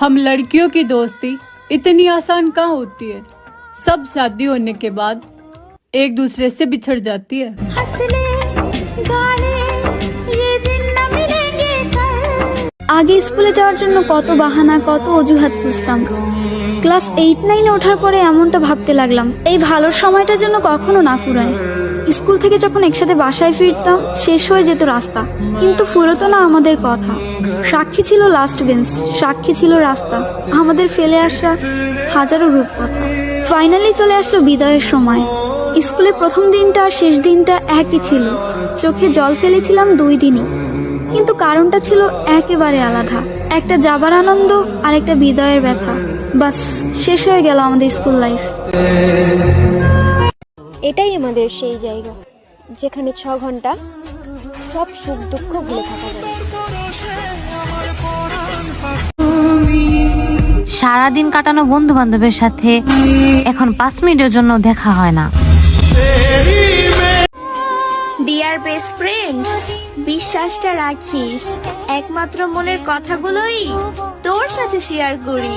हम लड़कियों की दोस्ती इतनी आसान कहाँ होती है सब शादी होने के बाद एक दूसरे से बिछड़ जाती है हंसने गाने ये दिन न मिलेंगे कल আগে স্কুলে যাওয়ার জন্য কত বাহানা কত অজুহাত খুঁজতাম ক্লাস এইট নাইনে ওঠার পরে এমনটা ভাবতে লাগলাম এই ভালোর সময়টা যেন কখনো না ফুরায় স্কুল থেকে যখন একসাথে বাসায় ফিরতাম, শেষ হয়ে যেত রাস্তা। কিন্তু ফুরতো না আমাদের কথা। সাক্ষী ছিল লাস্ট বেঞ্চ সাক্ষী ছিল রাস্তা। আমাদের ফেলে আসা হাজারো রূপকথা। ফাইনালি চলে আসলো বিদায়ের সময়। স্কুলে প্রথম দিনটা আর শেষ দিনটা একই ছিল। চোখে জল ফেলেছিলাম দুই দিনই। কিন্তু কারণটা ছিল একেবারে আলাদা। একটা যাবার আনন্দ আর একটা বিদায়ের ব্যথা। বাস, শেষ হয়ে গেল আমাদের স্কুল লাইফ এটাই আমাদের সেই জায়গা যেখানে ছ ঘণ্টা সব সুখ দুঃখ ভুলে থাকা যায়। সারাদিন কাটানো বন্ধু বান্ধবের সাথে এখন পাঁচ মিনিটের জন্য দেখা হয় না। ডিয়ার বেস্ট ফ্রেন্ড বিশ্বাসটা রাখিস একমাত্র মনের কথাগুলোই তোর সাথে শেয়ার করি।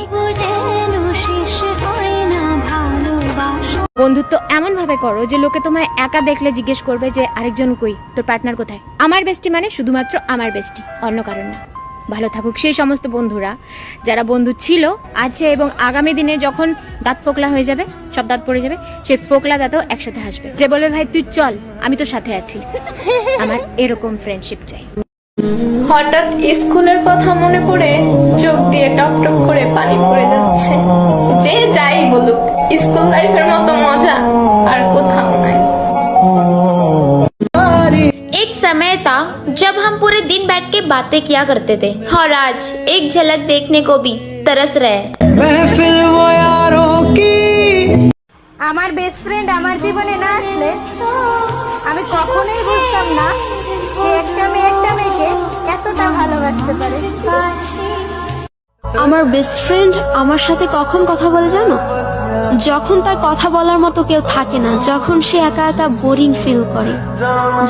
শেষ হয় না ভালোবাসা। বন্ধুত্ব এমন ভাবে করো যে লোকে তোমায় একা দেখলে জিজ্ঞেস করবে যে আরেকজন কই? তোর পার্টনার কোথায়? আমার বেস্টি মানে শুধুমাত্র আমার বেস্টি অন্য কারণ না। ভালো থাকুক সেই সমস্ত বন্ধুরা, যারা বন্ধু ছিল, আছে এবং আগামী দিনে যখন দাঁত ফোকলা হয়ে যাবে, সব দাঁত পড়ে যাবে, সেই ফোকলা দাঁতও একসাথে হাসবে। যে বলবে, ভাই, তুই চল, আমি তোর সাথে আছি। আমার এরকম ফ্রেন্ডশিপ চাই। হঠাৎ স্কুলের কথা মনে পড়ে চোখ দিয়ে টপ টপ করে পানি পড়ে যাচ্ছে। যে যাই বলুক, স্কুল লাইফের মতো था जब हम पूरे दिन बैठ के बातें किया करते थे और आज एक झलक देखने को भी तरस रहे हैं আমার বেস্ট ফ্রেন্ড আমার জীবনে না আসলে আমি কখনোই বুঝতাম না যে একটা মেয়ে একটা মেয়েকে আমার বেস্ট ফ্রেন্ড আমার সাথে কখন কথা বলে জানো? যখন তার কথা বলার মতো কেউ থাকে না, যখন সে একা একা বোরিং ফিল করে,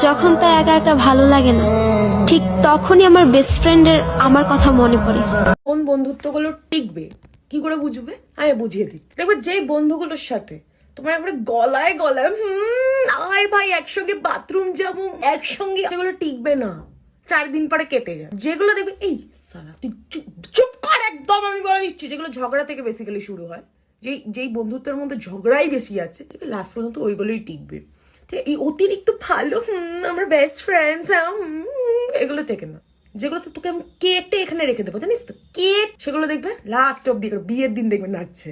যখন তার একা একা ভালো লাগে না, ঠিক তখনই আমার বেস্ট ফ্রেন্ডের আমার কথা মনে পড়ে। কোন বন্ধুত্বগুলো টিকবে? কি করে বুঝবে? আমি বুঝিয়ে দিচ্ছি। দেখবে যে বন্ধুগুলোর সাথে তোমার একবারে গলায় গলায়, হুম ভাই, একসঙ্গে বাথরুম যাব, একসঙ্গে সেগুলো টিকবে না। চার দিন পরে কেটে যায় যেগুলো দেখবে, এই, সালা, তুই একদম আমি বলে দিচ্ছি যেগুলো ঝগড়া থেকে বেসিক্যালি শুরু হয়। যেই যেই বন্ধুত্বের মধ্যে ঝগড়াই বেশি আছে লাস্ট পর্যন্ত ওইগুলোই টিকবে। ঠিক এই অতিরিক্ত ভালো, হুম, আমরা বেস্ট ফ্রেন্ডস এগুলো থেকে না। যেগুলো তো তোকে আমি কেটে এখানে রেখে দেবো, জানিস তো? কেট সেগুলো দেখবে লাস্ট অব্দি বিয়ের দিন দেখবে নাচছে।